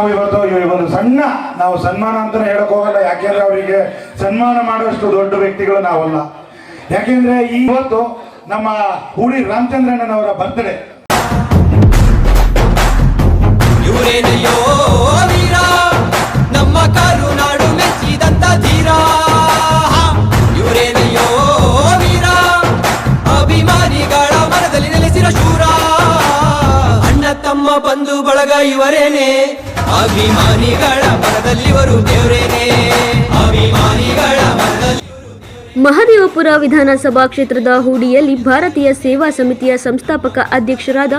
ನಾವು ಇವತ್ತು ಒಂದು ಸಣ್ಣ, ನಾವು ಸನ್ಮಾನ ಅಂತಾನೆ ಹೇಳಕ್ ಹೋಗಲ್ಲ, ಯಾಕೆಂದ್ರೆ ಅವರಿಗೆ ಸನ್ಮಾನ ಮಾಡುವಷ್ಟು ದೊಡ್ಡ ವ್ಯಕ್ತಿಗಳು ನಾವಲ್ಲ. ಯಾಕೆಂದ್ರೆ ಇವತ್ತು ನಮ್ಮ ಹುಡಿ ರಾಮಚಂದ್ರಣ್ಣನವರ ಬರ್ತ್ಡೇ ನಮ್ಮ ಕರುನಾಡು ಮೆಚ್ಚಿದಂತ ಧೀರಾ. ಇವರೇನೆಯೋ ವೀರ, ಅಭಿಮಾನಿಗಳ ಮನದಲ್ಲಿ ಶೂರ. ಅಣ್ಣ ತಮ್ಮ ಬಂಧು ಬಳಗ ಇವರೇನೆ ಅಭಿಮಾನಿಗಳ ಮನದಲ್ಲಿವರು ದೇವರೇನೆ. ಅಭಿಮಾನಿಗಳ ಮಹದೇವಪುರ ವಿಧಾನಸಭಾ ಕ್ಷೇತ್ರದ ಹೂಡಿಯಲ್ಲಿ ಭಾರತೀಯ ಸೇವಾ ಸಮಿತಿಯ ಸಂಸ್ಥಾಪಕ ಅಧ್ಯಕ್ಷರಾದ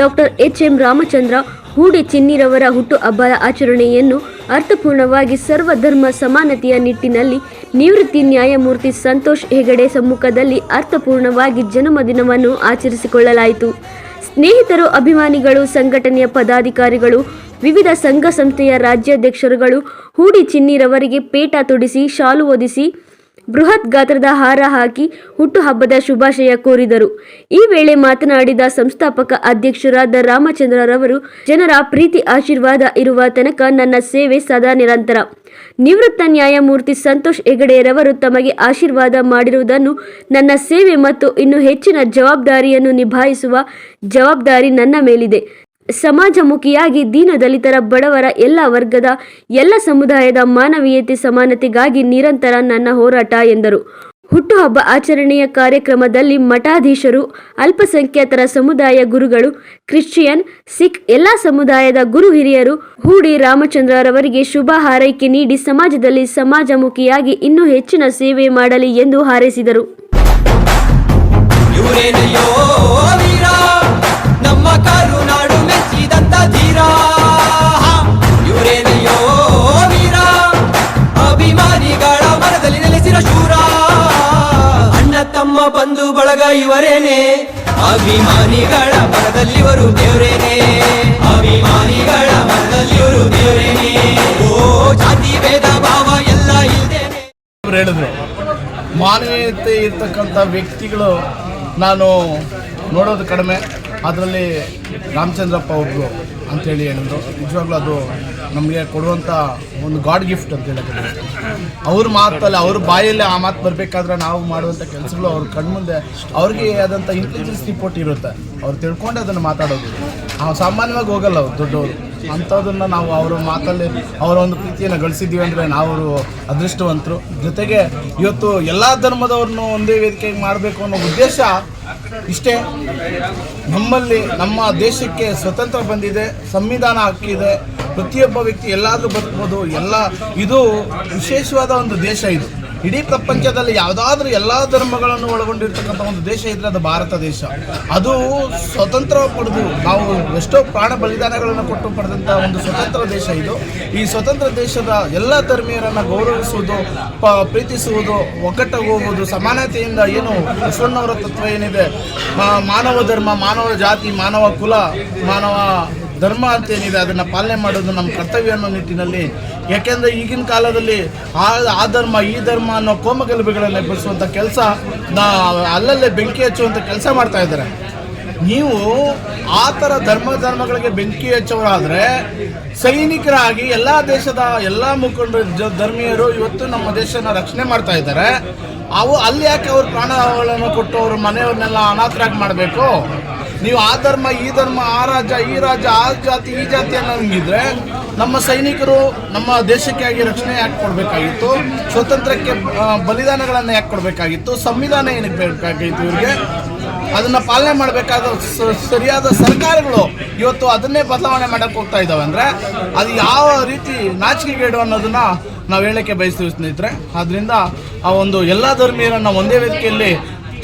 ಡಾಕ್ಟರ್ ಎಚ್ ಎಂ ರಾಮಚಂದ್ರ, ಹೂಡಿ ಚಿನ್ನಿರವರ ಹುಟ್ಟು ಹಬ್ಬದ ಆಚರಣೆಯನ್ನು ಅರ್ಥಪೂರ್ಣವಾಗಿ ಸರ್ವಧರ್ಮ ಸಮಾನತೆಯ ನಿಟ್ಟಿನಲ್ಲಿ ನಿವೃತ್ತಿ ನ್ಯಾಯಮೂರ್ತಿ ಸಂತೋಷ್ ಹೆಗಡೆ ಸಮ್ಮುಖದಲ್ಲಿ ಅರ್ಥಪೂರ್ಣವಾಗಿ ಜನ್ಮದಿನವನ್ನು ಆಚರಿಸಿಕೊಳ್ಳಲಾಯಿತು. ಸ್ನೇಹಿತರು, ಅಭಿಮಾನಿಗಳು, ಸಂಘಟನೆಯ ಪದಾಧಿಕಾರಿಗಳು, ವಿವಿಧ ಸಂಘ ಸಂಸ್ಥೆಯ ರಾಜ್ಯಾಧ್ಯಕ್ಷರುಗಳು ಹೂಡಿ ಚಿನ್ನಿರವರಿಗೆ ಪೇಟ ತೊಡಿಸಿ, ಶಾಲು ಒದಿಸಿ ಬೃಹತ್ ಗಾತ್ರದ ಹಾರ ಹಾಕಿ ಹುಟ್ಟುಹಬ್ಬದ ಶುಭಾಶಯ ಕೋರಿದರು. ಈ ವೇಳೆ ಮಾತನಾಡಿದ ಸಂಸ್ಥಾಪಕ ಅಧ್ಯಕ್ಷರಾದ ರಾಮಚಂದ್ರರವರು, ಜನರ ಪ್ರೀತಿ ಆಶೀರ್ವಾದ ಇರುವ ತನಕ ನನ್ನ ಸೇವೆ ಸದಾ ನಿರಂತರ. ನಿವೃತ್ತ ನ್ಯಾಯಮೂರ್ತಿ ಸಂತೋಷ್ ಹೆಗಡೆರವರು ತಮಗೆ ಆಶೀರ್ವಾದ ಮಾಡಿರುವುದನ್ನು ನನ್ನ ಸೇವೆ ಮತ್ತು ಇನ್ನು ಹೆಚ್ಚಿನ ಜವಾಬ್ದಾರಿಯನ್ನು ನಿಭಾಯಿಸುವ ಜವಾಬ್ದಾರಿ ನನ್ನ ಮೇಲಿದೆ. ಸಮಾಜಮುಖಿಯಾಗಿ ದೀನದಲಿತರ ಬಡವರ ಎಲ್ಲ ವರ್ಗದ ಎಲ್ಲ ಸಮುದಾಯದ ಮಾನವೀಯತೆ ಸಮಾನತೆಗಾಗಿ ನಿರಂತರ ನನ್ನ ಹೋರಾಟ ಎಂದರು. ಹುಟ್ಟುಹಬ್ಬ ಆಚರಣೆಯ ಕಾರ್ಯಕ್ರಮದಲ್ಲಿ ಮಠಾಧೀಶರು, ಅಲ್ಪಸಂಖ್ಯಾತರ ಸಮುದಾಯ ಗುರುಗಳು, ಕ್ರಿಶ್ಚಿಯನ್, ಸಿಖ್ ಎಲ್ಲ ಸಮುದಾಯದ ಗುರು ಹಿರಿಯರು ಹೂಡಿ ರಾಮಚಂದ್ರರವರಿಗೆ ಶುಭ ಹಾರೈಕೆ ನೀಡಿ ಸಮಾಜದಲ್ಲಿ ಸಮಾಜಮುಖಿಯಾಗಿ ಇನ್ನೂ ಹೆಚ್ಚಿನ ಸೇವೆ ಮಾಡಲಿ ಎಂದು ಹಾರೈಸಿದರು. ನಮ್ಮ ಬಂಧು ಬಳಗ ಇವರೇನೆ? ಅಭಿಮಾನಿಗಳ ಮನದಲ್ಲಿವರು ದೇವರೇನೆ. ಅಭಿಮಾನಿಗಳ ಮನದಲ್ಲಿವರು ದೇವರೇನೆ. ಓ, ಜಾತಿ ಭೇದ ಭಾವ ಎಲ್ಲ ಇಲ್ಲದೆ ಹೇಳಿದ್ರು. ಮಾನವೀಯತೆ ಇರ್ತಕ್ಕಂಥ ವ್ಯಕ್ತಿಗಳು ನಾನು ನೋಡೋದು ಕಡಿಮೆ. ಅದರಲ್ಲಿ ರಾಮಚಂದ್ರಪ್ಪ ಒಬ್ಬರು ಅಂತೇಳಿ ಹೇಳಿದ್ರು. ನಿಜವಾಗ್ಲೂ ಅದು ನಮಗೆ ಕೊಡುವಂಥ ಒಂದು ಗಾಡ್ ಗಿಫ್ಟ್ ಅಂತ ಹೇಳಿದ್ರು ಅವ್ರ ಮಾತಲ್ಲ, ಅವ್ರ ಬಾಯಲ್ಲಿ ಆ ಮಾತು ಬರಬೇಕಾದ್ರೆ ನಾವು ಮಾಡುವಂಥ ಕೆಲಸಗಳು ಅವ್ರ ಕಣ್ಮುಂದೆ ಅವ್ರಿಗೆ ಆದಂಥ ಇಂಟೆಲಿಜೆನ್ಸ್ ರಿಪೋರ್ಟ್ ಇರುತ್ತೆ. ಅವ್ರು ತಿಳ್ಕೊಂಡೆ ಅದನ್ನು ಮಾತಾಡೋದು. ನಾವು ಸಾಮಾನ್ಯವಾಗಿ ಹೋಗಲ್ಲ ಅವ್ರು, ದೊಡ್ಡವರು. ಅಂಥದ್ದನ್ನು ನಾವು ಅವರ ಮಾತಲ್ಲಿ, ಅವರ ಒಂದು ಪ್ರೀತಿಯನ್ನು ಗಳಿಸಿದ್ದೀವಿ ಅಂದರೆ ನಾವು ಅದೃಷ್ಟವಂತರು. ಜೊತೆಗೆ ಇವತ್ತು ಎಲ್ಲ ಧರ್ಮದವ್ರನ್ನೂ ಒಂದೇ ವೇದಿಕೆಗೆ ಮಾಡಬೇಕು ಅನ್ನೋ ಉದ್ದೇಶ ಇಷ್ಟೇ, ನಮ್ಮಲ್ಲಿ ನಮ್ಮ ದೇಶಕ್ಕೆ ಸ್ವತಂತ್ರ ಬಂದಿದೆ, ಸಂವಿಧಾನ ಹಕ್ಕಿದೆ, ಪ್ರತಿಯೊಬ್ಬ ವ್ಯಕ್ತಿ ಎಲ್ಲಾದರೂ ಬದುಕ್ಬೋದು ಎಲ್ಲ, ಇದು ವಿಶೇಷವಾದ ಒಂದು ದೇಶ ಇದು. ಇಡೀ ಪ್ರಪಂಚದಲ್ಲಿ ಯಾವುದಾದ್ರೂ ಎಲ್ಲ ಧರ್ಮಗಳನ್ನು ಒಳಗೊಂಡಿರ್ತಕ್ಕಂಥ ಒಂದು ದೇಶ ಇದ್ರೆ ಅದು ಭಾರತ ದೇಶ. ಅದು ಸ್ವತಂತ್ರ ಪಡೆದು ನಾವು ಎಷ್ಟೋ ಪ್ರಾಣ ಬಲಿದಾನಗಳನ್ನು ಕೊಟ್ಟು ಪಡೆದಂಥ ಒಂದು ಸ್ವತಂತ್ರ ದೇಶ ಇದು. ಈ ಸ್ವತಂತ್ರ ದೇಶದ ಎಲ್ಲ ಧರ್ಮೀಯರನ್ನು ಗೌರವಿಸುವುದು, ಪ, ಪ್ರೀತಿಸುವುದು ಒಗ್ಗಟ್ಟಾಗಿ ಹೋಗುವುದು ಸಮಾನತೆಯಿಂದ ಏನು ಬಸವಣ್ಣವರ ತತ್ವ ಏನಿದೆ? ಮಾನವ ಧರ್ಮ, ಮಾನವ ಜಾತಿ, ಮಾನವ ಕುಲ, ಮಾನವ ಧರ್ಮ ಅಂತ ಏನಿದೆ, ಅದನ್ನು ಪಾಲನೆ ಮಾಡೋದು ನಮ್ಮ ಕರ್ತವ್ಯ ಅನ್ನೋ ನಿಟ್ಟಿನಲ್ಲಿ. ಯಾಕೆಂದರೆ ಈಗಿನ ಕಾಲದಲ್ಲಿ ಆ ಆ ಧರ್ಮ, ಈ ಧರ್ಮ ಅನ್ನೋ ಕೋಮಗಲಭೆಗಳನ್ನು ಎಬ್ಬರಿಸುವಂಥ ಕೆಲಸ ಅಲ್ಲಲ್ಲೇ ಬೆಂಕಿ ಹಚ್ಚುವಂಥ ಕೆಲಸ ಮಾಡ್ತಾ ಇದ್ದಾರೆ. ನೀವು ಆ ಥರ ಧರ್ಮ ಧರ್ಮಗಳಿಗೆ ಬೆಂಕಿ ಹಚ್ಚವರಾದರೆ ಸೈನಿಕರಾಗಿ ಎಲ್ಲ ದೇಶದ ಎಲ್ಲ ಮುಖಂಡರು ಧರ್ಮೀಯರು ಇವತ್ತು ನಮ್ಮ ದೇಶನ ರಕ್ಷಣೆ ಮಾಡ್ತಾ ಇದ್ದಾರೆ. ಅವು ಅಲ್ಲಿ ಯಾಕೆ ಅವ್ರ ಪ್ರಾಣಗಳನ್ನು ಕೊಟ್ಟು ಅವ್ರ ಮನೆಯವ್ರನ್ನೆಲ್ಲ ಅನಾಥರಾಗಿ ಮಾಡಬೇಕು? ನೀವು ಆ ಧರ್ಮ, ಈ ಧರ್ಮ, ಆ ರಾಜ, ಈ ರಾಜ, ಆ ಜಾತಿ, ಈ ಜಾತಿ ಅನ್ನೋಂಗಿದ್ರೆ ನಮ್ಮ ಸೈನಿಕರು ನಮ್ಮ ದೇಶಕ್ಕಾಗಿ ರಕ್ಷಣೆ ಯಾಕೆ ಕೊಡಬೇಕಾಗಿತ್ತು? ಸ್ವತಂತ್ರಕ್ಕೆ ಬಲಿದಾನಗಳನ್ನು ಯಾಕೆ ಕೊಡಬೇಕಾಗಿತ್ತು? ಸಂವಿಧಾನ ಏನಕ್ಕೆ ಬೇಕಾಗಿತ್ತು ಇವರಿಗೆ? ಅದನ್ನ ಪಾಲನೆ ಮಾಡಬೇಕಾದ ಸರಿಯಾದ ಸರ್ಕಾರಗಳು ಇವತ್ತು ಅದನ್ನೇ ಬದಲಾವಣೆ ಮಾಡಕ್ಕೆ ಹೋಗ್ತಾ ಇದ್ದಾವೆ ಅಂದ್ರೆ ಅದು ಯಾವ ರೀತಿ ನಾಚಿಕೆಗೇಡು ಅನ್ನೋದನ್ನ ನಾವು ಹೇಳಕ್ಕೆ ಬಯಸ್ತೀವಿ ಸ್ನೇಹಿತರೆ. ಆದ್ದರಿಂದ ಆ ಒಂದು ಎಲ್ಲ ಧರ್ಮೀಯರನ್ನು ಒಂದೇ ವೇದಿಕೆಯಲ್ಲಿ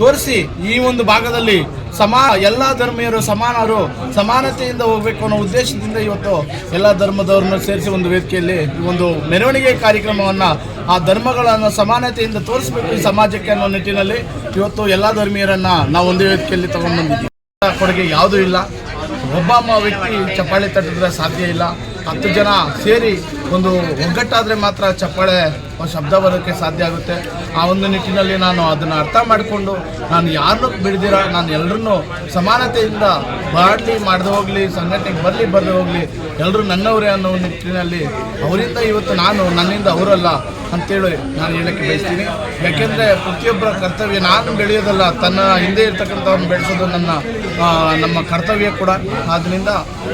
ತೋರಿಸಿ ಈ ಒಂದು ಭಾಗದಲ್ಲಿ ಸಮಾ ಎಲ್ಲ ಧರ್ಮೀಯರು ಸಮಾನರು ಸಮಾನತೆಯಿಂದ ಹೋಗಬೇಕು ಅನ್ನೋ ಉದ್ದೇಶದಿಂದ ಇವತ್ತು ಎಲ್ಲ ಧರ್ಮದವ್ರನ್ನ ಸೇರಿಸಿ ಒಂದು ವೇದಿಕೆಯಲ್ಲಿ ಒಂದು ಮೆರವಣಿಗೆ ಕಾರ್ಯಕ್ರಮವನ್ನು ಆ ಧರ್ಮಗಳನ್ನು ಸಮಾನತೆಯಿಂದ ತೋರಿಸಬೇಕು ಈ ಸಮಾಜಕ್ಕೆ ಅನ್ನೋ ನಿಟ್ಟಿನಲ್ಲಿ ಇವತ್ತು ಎಲ್ಲ ಧರ್ಮೀಯರನ್ನು ನಾವು ಒಂದು ವೇದಿಕೆಯಲ್ಲಿ ತಗೊಂಡ್ಬಂದಿದ್ದೀವಿ. ಕೊಡುಗೆ ಯಾವುದೂ ಇಲ್ಲ. ಒಬ್ಬ ವ್ಯಕ್ತಿ ಚಪ್ಪಾಳೆ ತಟ್ಟಿದ್ರೆ ಸಾಧ್ಯ ಇಲ್ಲ. ಹತ್ತು ಜನ ಸೇರಿ ಒಂದು ಒಗ್ಗಟ್ಟಾದರೆ ಮಾತ್ರ ಚಪ್ಪಾಳೆ ಶಬ್ದ ಬರೋಕ್ಕೆ ಸಾಧ್ಯ ಆಗುತ್ತೆ. ಆ ಒಂದು ನಿಟ್ಟಿನಲ್ಲಿ ನಾನು ಅದನ್ನು ಅರ್ಥ ಮಾಡಿಕೊಂಡು ನಾನು ಯಾರನ್ನೂ ಬಿಡ್ದಿರ, ನಾನು ಎಲ್ಲರನ್ನೂ ಸಮಾನತೆಯಿಂದ ಬಾಡಲಿ ಮಾಡದೆ ಹೋಗಲಿ, ಸಂಘಟನೆಗೆ ಬರಲಿ, ಬರದೆ ಹೋಗಲಿ ಎಲ್ಲರೂ ನನ್ನವರೇ ಅನ್ನೋ ನಿಟ್ಟಿನಲ್ಲಿ ಅವರಿಂದ ಇವತ್ತು ನಾನು ನನ್ನಿಂದ ಅವರಲ್ಲ ಅಂತೇಳಿ ನಾನು ಹೇಳಕ್ಕೆ ಬಯಸ್ತೀನಿ. ಯಾಕೆಂದರೆ ಪ್ರತಿಯೊಬ್ಬರ ಕರ್ತವ್ಯ ನಾನು ಬೆಳೆಯೋದಲ್ಲ, ತನ್ನ ಹಿಂದೆ ಇರ್ತಕ್ಕಂಥವ್ರನ್ನ ಬೆಳೆಸೋದು ನನ್ನ ನಮ್ಮ ಕರ್ತವ್ಯ ಕೂಡ. ಆದ್ದರಿಂದ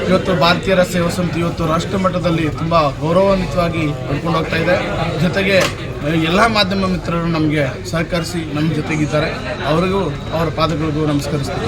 ಇವತ್ತು ಭಾರತೀಯರ ಸೇವಾ ಸಮಿತಿ ಇವತ್ತು ರಾಷ್ಟ್ರ ಮಟ್ಟದಲ್ಲಿ ತುಂಬ ಗೌರವಾನ್ವಿತವಾಗಿ ನಡ್ಕೊಂಡು ಹೋಗ್ತಾ ಇದೆ. ಜೊತೆಗೆ ಎಲ್ಲ ಮಾಧ್ಯಮ ಮಿತ್ರರು ನಮಗೆ ಸಹಕರಿಸಿ ನಮ್ಮ ಜೊತೆಗಿದ್ದಾರೆ. ಅವರಿಗೂ, ಅವರ ಪಾದಗಳಿಗೂ ನಮಸ್ಕರಿಸ್ತೀನಿ.